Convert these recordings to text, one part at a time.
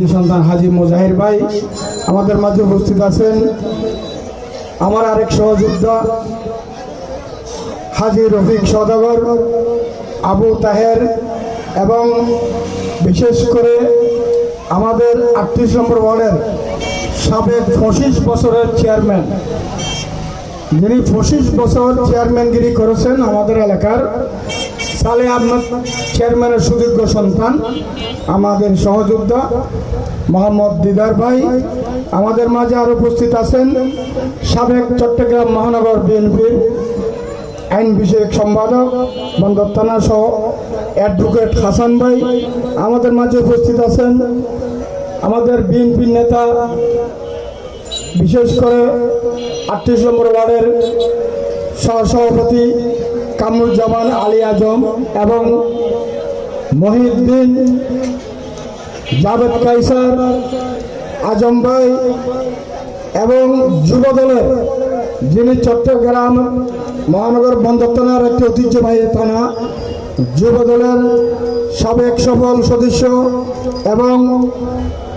কৃতি সন্তান হাজি মোজাহির ভাই আমাদের মাঝে উপস্থিত আছেন। আমার আরেক সহযোদ্ধা, হাজি রফিক সদাগর, আবু তাহের এবং বিশেষ করে আমাদের আটত্রিশ নম্বর ওয়ার্ডের সাবেক পঁচিশ বছরের চেয়ারম্যান। যিনি পঁচিশ বছর চেয়ারম্যানগিরি করেছেন আমাদের এলাকার সালে আহমদ চেয়ারম্যানের সুযোগ্য সন্তান। আমাদের সহযোদ্ধা মোহাম্মদ দিদার ভাই, আমাদের মাঝে আরও উপস্থিত আছেন সাবেক চট্টগ্রাম মহানগর বিএনপির আইন বিষয়ক সম্পাদক বন্দর থানা সহ অ্যাডভোকেট হাসান ভাই, আমাদের মাঝে উপস্থিত আছেন আমাদের বিএনপির নেতা, বিশেষ করে আটত্রিশ নম্বর ওয়ার্ডের সহসভাপতি কামরুজ্জামান আলী আজম এবং মহিউদ্দিন, জাভেদ কাইসার আজম ভাই এবং যুব দলের যিনি চট্টগ্রাম মহানগর বন্দর থানার একটি ঐতিহ্যবাহী থানা, যুব দলের সাবেক সফল সদস্য এবং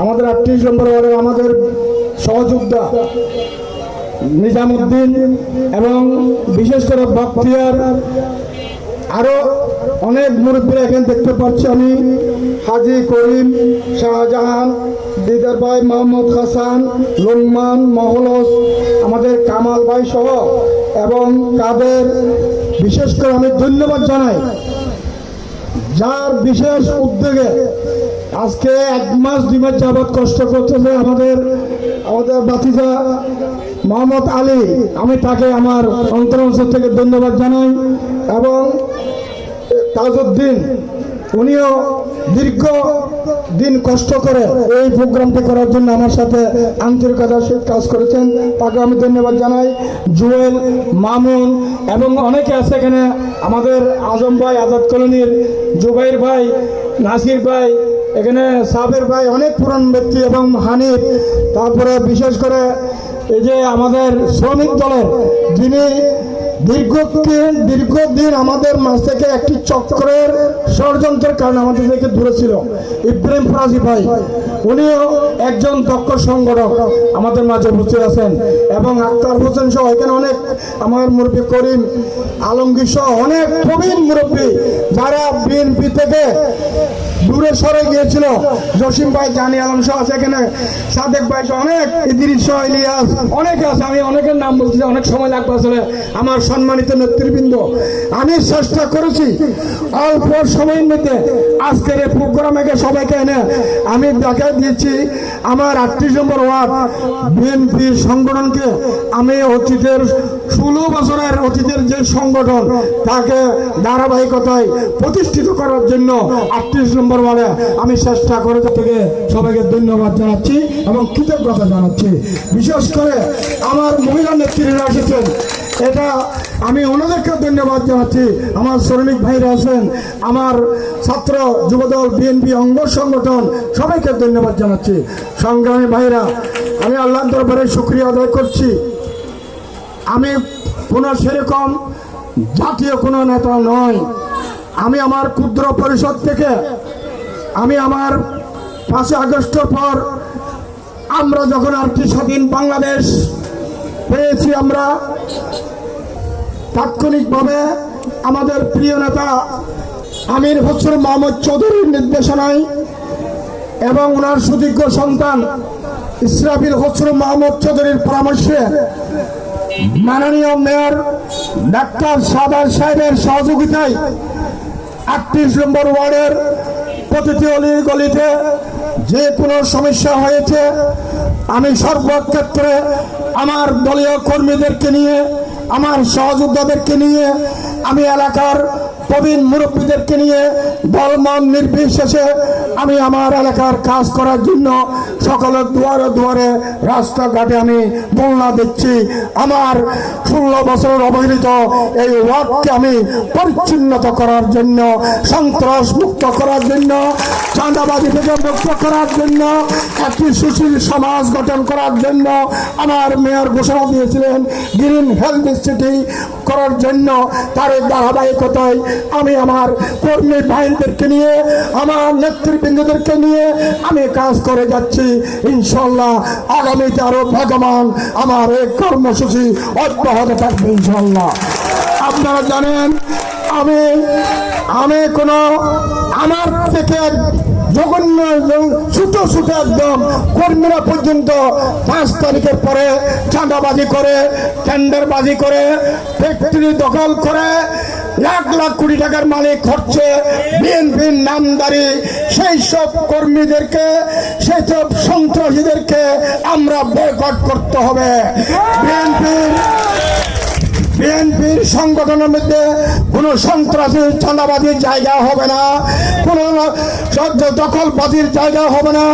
আমাদের আটত্রিশ নম্বর ওয়ার্ডের আমাদের সহযোদ্ধা নিজামুদ্দিন এবং বিশেষ করে বক্তিয়ার আরও অনেক মুরব্বীরা এখানে দেখতে পাচ্ছি আমি। হাজি করিম শাহজাহান, দিদার ভাই মোহাম্মদ হাসান লুম্মান মহলস, আমাদের কামাল ভাই সহ এবং কাদের। বিশেষ করে আমি ধন্যবাদ জানাই। যার বিশেষ উদ্যোগে আজকে এক মাস দুই মাস যাবৎ কষ্ট করতেছে আমাদের আমাদের বাতিজা মোহাম্মদ আলী। আমি তাকে আমার অন্তরাংশ থেকে ধন্যবাদ জানাই এবং তাজউদ্দিন উনিও দীর্ঘ দিন কষ্ট করে এই প্রোগ্রামটি করার জন্য আমার সাথে আন্তরিকতার সহিত কাজ করেছেন। তাকে আমি ধন্যবাদ জানাই। জুয়েল, মামুন এবং অনেকে আছে এখানে। আমাদের আজম ভাই, আজাদ কলোনির জুবাইর ভাই, নাসির ভাই, এখানে সাবের ভাই, অনেক পুরান ব্যক্তি এবং হানিফ। তারপরে বিশেষ করে এই যে আমাদের শ্রমিক দলের যিনি দীর্ঘদিন দীর্ঘদিন আমাদের মাঝ থেকে একটি চক্রের ষড়যন্ত্রের কারণে আমাদের থেকে দূরে ছিল। ইব্রাহিম ফরাজি ভাই, উনিও একজন দক্ষ সংগঠক আমাদের মাঝে উপস্থিত আছেন এবং আক্তার হোসেন সহ এখানে অনেক আমার মুরব্বী করিম আলমগীর সহ অনেক প্রবীণ মুরব্বী, যারা বিএনপি থেকে দূরে সরে গিয়েছিল। জসিম ভাই, জানি আলম সহ আছে এখানে। সাদেক ভাই অনেক, ইদিরিস ইলিয়াস, অনেকে আছে। আমি অনেকের নাম বলছি অনেক সময় লাগবে আসলে আমার সম্মানিত নেতৃবৃন্দ। আমি চেষ্টা করেছি অল্প সময়ের মধ্যে আজকের এই প্রোগ্রামে সবাইকে এনে আমি দেখা দিয়েছি আমার আটত্রিশ নম্বর ওয়ার্ড বিএনপি সংগঠনকে আমি অতীতের ষোলো বছরের অতীতের যে সংগঠন, তাকে ধারাবাহিকতায় প্রতিষ্ঠিত করার জন্য আটত্রিশ নম্বর ওয়ার্ডে আমি চেষ্টা করে থেকে সবাইকে ধন্যবাদ জানাচ্ছি এবং কৃতজ্ঞতা জানাচ্ছি। বিশেষ করে আমার মহিলা নেত্রীরা এসেছেন। এটা আমি ওনাদেরকে ধন্যবাদ জানাচ্ছি। আমার শ্রমিক ভাইরা আছেন, আমার ছাত্র যুবদল, বিএনপি অঙ্গ সংগঠন, সবাইকে ধন্যবাদ জানাচ্ছি। সংগ্রামী ভাইরা, আমি আল্লাহ দরবারে শুক্রিয়া আদায় করছি। আমি কোনো সেরকম জাতীয় কোনো নেতা নয়। আমি আমার ক্ষুদ্র পরিষদ থেকে আমি আমার পাঁচই আগস্টের পর আমরা যখন আর কি স্বাধীন বাংলাদেশ পেয়েছি আমরা, তাৎক্ষণিকভাবে আমাদের প্রিয় নেতা আমির হোসেন মোহাম্মদ চৌধুরীর নির্দেশনায় এবং ওনার সুযোগ্য সন্তান ইসরাফিল হোসেন মোহাম্মদ চৌধুরীর পরামর্শে মাননীয় মেয়র ডাক্তার সাদার সাহেবের সহযোগিতায় আটত্রিশ নম্বর ওয়ার্ডের প্রতিটি অলির গলিতে যে কোনো সমস্যা হয়েছে, আমি সর্বক্ষেত্রে আমার দলীয় কর্মীদেরকে নিয়ে, আমার সহযোদ্ধাদেরকে নিয়ে আমি এলাকার প্রবীণ মুরব্বীদেরকে নিয়ে দলমন নির্বিশেষে আমি আমার এলাকার কাজ করার জন্য সকলের দুয়ারে দুয়ারে রাস্তাঘাটে আমি বন্যা দিচ্ছি। আমার ষোলো বছর অবহেলিত এই ওয়ার্ডকে আমি পরিচ্ছন্নতা করার জন্য, সন্ত্রাস মুক্ত করার জন্য চাঁদাবাদী থেকে মুক্ত করার জন্য, একটি সুশীল সমাজ গঠন করার জন্য আমার মেয়র ঘোষণা দিয়েছিলেন, গ্রিন হেলথ সিটি করার জন্য তার ধারাবাহিকতায় আমি আমার কর্মী বাহিনীদেরকে নিয়ে, আমার নেতৃবৃন্দদেরকে নিয়ে আমি কাজ করে যাচ্ছি। ইনশাল্লাহ আগামীতে আরও ভগবান আমার এই কর্মসূচি অব্যাহত থাকবে ইনশাল্লাহ আপনারা জানেন, আমি আমি কোনো, আমার থেকে জঘন্য ছোট ছোট একদম কর্মীরা পর্যন্ত পাঁচ তারিখের পরে চাঁদাবাজি করে, টেন্ডারবাজি করে, ফ্যাক্টরি দখল করে লাখ লাখ কোটি টাকার মালিক হচ্ছে বিএনপির নামদারি। সেই সব কর্মীদেরকে, সেই সব সন্ত্রাসীদেরকে আমরা বয়কট করতে হবে। বিএনপির বিএনপির সংগঠনের মধ্যে কোনো সন্ত্রাসী চাঁদাবাজির জায়গা হবে না। কোনো দখলবাজির জায়গা হবে না।